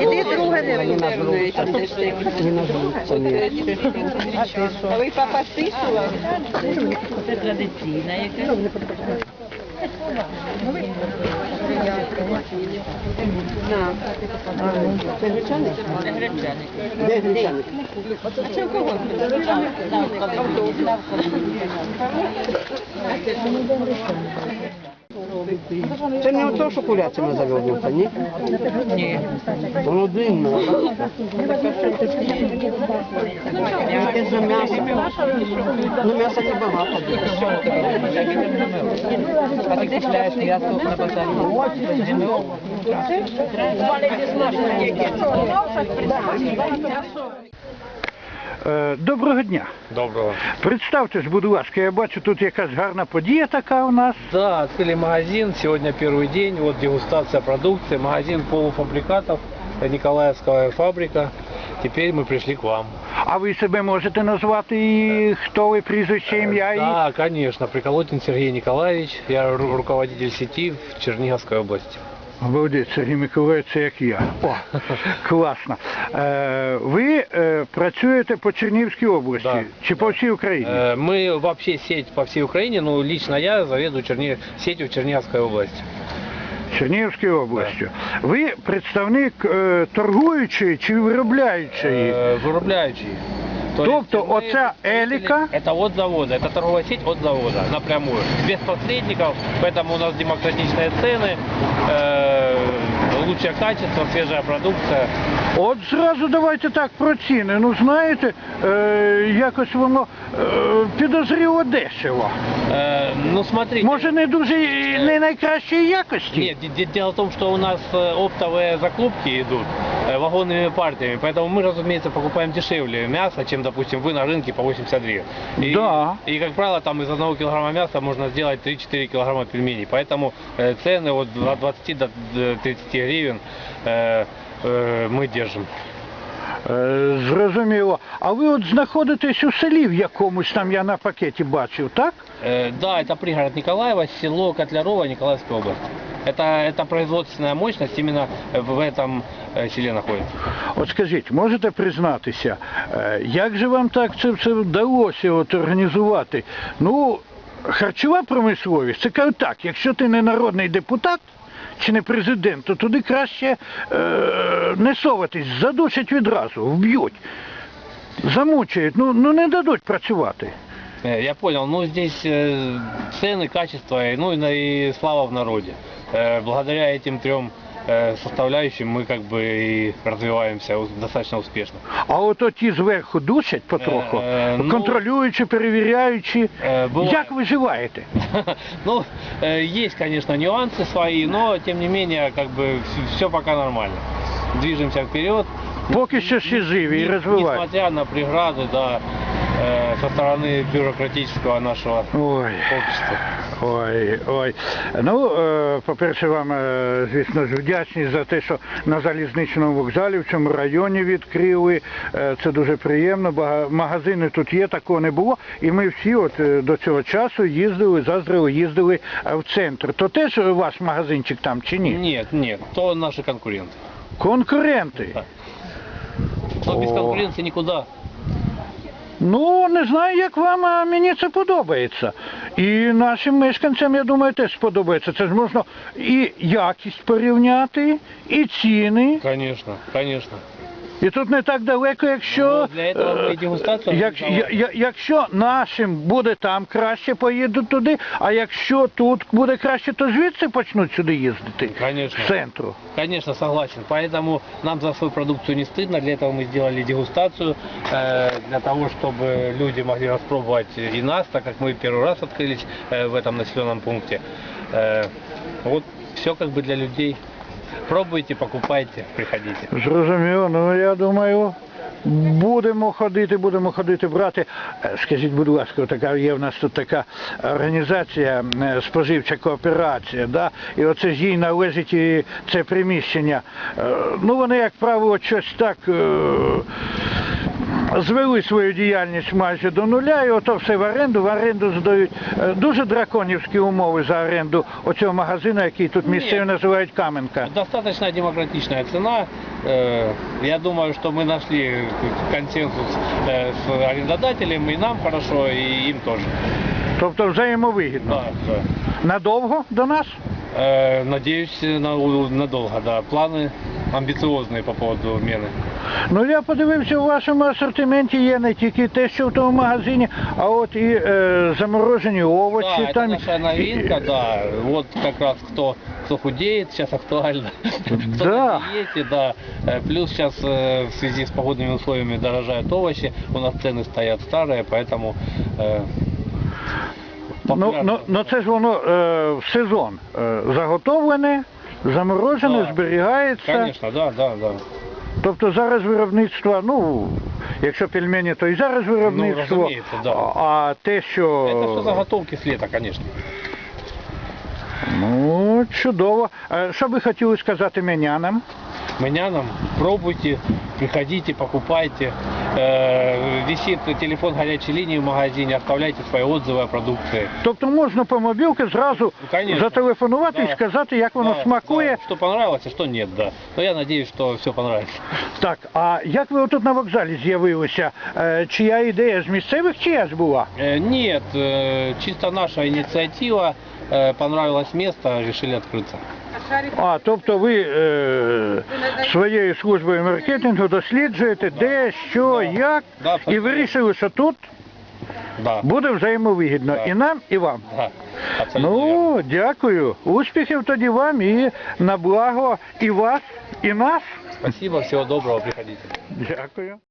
Іди друге не нажрутся. А ви папа стиснула? Це традиційна яка. Це гречаник? Це гречаник. Де гречаник? Це не ото, що курятина завернута, ні? Ні. Воно. Яке за м'ясо? Ну, м'яса не багато. А ти купляєш м'ясо на базарі? Е, Доброго дня. Доброго. Представтесь, будь ласка, я бачу, тут якась гарна подія така у нас. Да, открыли магазин. Сегодня первый день. Вот дегустация продукции. Магазин полуфабрикатов. э, Николаевская фабрика. Теперь мы пришли к вам. А ви себе можете назвати і хто ви, прізвище, ім'я і... Да, конечно. Приколотин Сергей Николаевич. Я ру- руководитель сети в Черниговской области. Обалдеть, Сергій Миколаївич, це як я. О, класно. Е, ви е, працюєте по Чернігівській області Да. чи по всій Україні? Э, Мы вообще сеть по всей Украине, но лично я заведую Черни... сетью в Черниговской области. Чернігівською областю. Ви представник е, торгуючої чи виробляючої? Э, Вырубляющий. То Тобто есть мы оця еліка Это от завода, это торговая сеть от завода напрямую, без посредников, поэтому у нас демократичные цены, э, лучшее качество, свежая продукция. От зразу давайте так про ціни. Ну знаєте, е, якось воно е, підозріло дешево. Э, ну смотрите, Може не дуже і не найкращої якості? нет, де- де- дело в том, что у нас э, оптовые закупки идут э, вагонными партиями, поэтому мы, разумеется, покупаем дешевле мясо, чем, допустим, вы на рынке по 80 гривен. И, Да. И, как правило, там из одного килограмма мяса можно сделать 3-4 килограмма пельменей, поэтому э, цены от 20 до э, 30 гривен э, э, мы держим. Е, зрозуміло. А ви от знаходитесь у селі в якомусь там, я на пакеті бачив, так? Э, Да, это пригород Николаева, село Котлярово, Николаевская область. Это, это производственная мощность именно в этом э, селе находится. От скажіть, можете признатися, е, як же вам так це все вдалося от організувати? Ну, харчова промисловість, це кажуть так, якщо ти не народний депутат чи не президент, то туди краще е, не соватись, задушать відразу, вб'ють, замучають, ну, ну не дадуть працювати. Э, Я понял, ну здесь э, цены, качество, и, ну и, на- и слава в народе. Э, Благодаря этим трем э, составляющим мы как бы и развиваемся ус- достаточно успешно. А от оті зверху душать потроху, Е, ну, контролюючи, перевіряючи. Е, буває. Як ви живаєте? Ну, э, есть, конечно, нюансы свои, но тем не менее, как бы все пока нормально. Движемся вперед. Поки що всі живі і Не- розвиваються. Несмотря на преграды, да, э, со стороны бюрократического нашего Ой. общества. Ой, ой. Ну, е, по-перше, вам, е, звісно ж, вдячні за те, що на залізничному вокзалі в цьому районі відкрили. Е, Це дуже приємно. Магазини тут є, такого не було. І ми всі от до цього часу їздили, заздрили, їздили в центр. То теж ваш магазинчик там чи ні? Нет, нет, то наши конкуренты. Конкуренти. Да. Но без О. конкуренции никуда. Ну, не знаю, як вам, а мені це подобається. І нашим мешканцям, я думаю, теж сподобається. Це ж можна і якість порівняти, і ціни. Звісно, конечно. І тут не так далеко, якщо, Ну, для этого ми і дегустацію як, організували. я- я- якщо нашим буде там краще, поїдуть туди, а якщо тут буде краще, то звідси почнуть сюди їздити. Конечно. З центру. Конечно, согласен. Поэтому нам за свою продукцию не стыдно. Для этого мы сделали дегустацию, э, для того, чтобы люди могли распробовать и нас, так как мы первый раз открылись э, в этом населенном пункте. Э, Вот все как бы для людей. Пробуйте, покупайте, приходите. Зрозуміло, ну я думаю, Будемо ходити, будемо ходити брати. Е, Скажіть, будь ласка, така є в нас тут така організація е, споживча кооперація, да? і оце ж їй належить і це приміщення. Е, Ну вони, як правило, щось так е, Звели свою діяльність майже до нуля, і ото все в оренду, в оренду здають е, дуже драконівські умови за оренду оцього магазину, який тут місцеві називають Каменка. Достаточно демократичная цена. Э, Я думаю, что мы нашли консенсус э, с арендодателем, и нам хорошо, и им тоже. Тобто взаємовигідно. Да, да. Надовго до нас? Э, Надеюсь, на, надолго, да. Планы амбициозные по поводу мены. Ну я подивився, у вашому асортименті є не тільки те, що в тому магазині, а от і е, заморожені овочі. Да, это там, наша новинка, да. Вот как раз кто, кто худеет, сейчас актуально. Кто Да. на диете, да. Э, Плюс сейчас э, в связи с погодными условиями дорожают овощи. У нас цены стоят старые, поэтому... э, Ну, популярно. ну, ну це ж воно е, в сезон е, заготовлене, заморожене, Да. зберігається. Конечно, да, да, да. Тобто зараз виробництво, ну, якщо пельмені, то і зараз виробництво. Ну, да. А те, що. Это все заготовки с лета, конечно. Ну, чудово. А що ви хотіли сказати менянам? Менянам пробуйте, приходите, покупайте. Э, Висит телефон горячей линии в магазине, оставляйте свои отзывы о продукции. Тобто можна по мобілки зразу Ну, конечно. зателефонувати і Да. сказати, як воно Да, смакує. да, Что понравилось, а что нет, да. Но я надеюсь, что все понравится. Так, а як ви отут на вокзалі з'явилися? Е, чия ідея з місцевих чиясь була? Э, Нет, э, чисто наша инициатива. Э, Понравилось место, решили открыться. А, тобто ви е, своєю службою маркетингу досліджуєте, де, що, як, Да, і абсолютно. вирішили, що тут Да, буде взаємовигідно і нам, і вам. да, абсолютно. Ну, дякую. Успіхів тоді вам і на благо і вас, і нас. Спасибо, всего доброго, приходите. Дякую.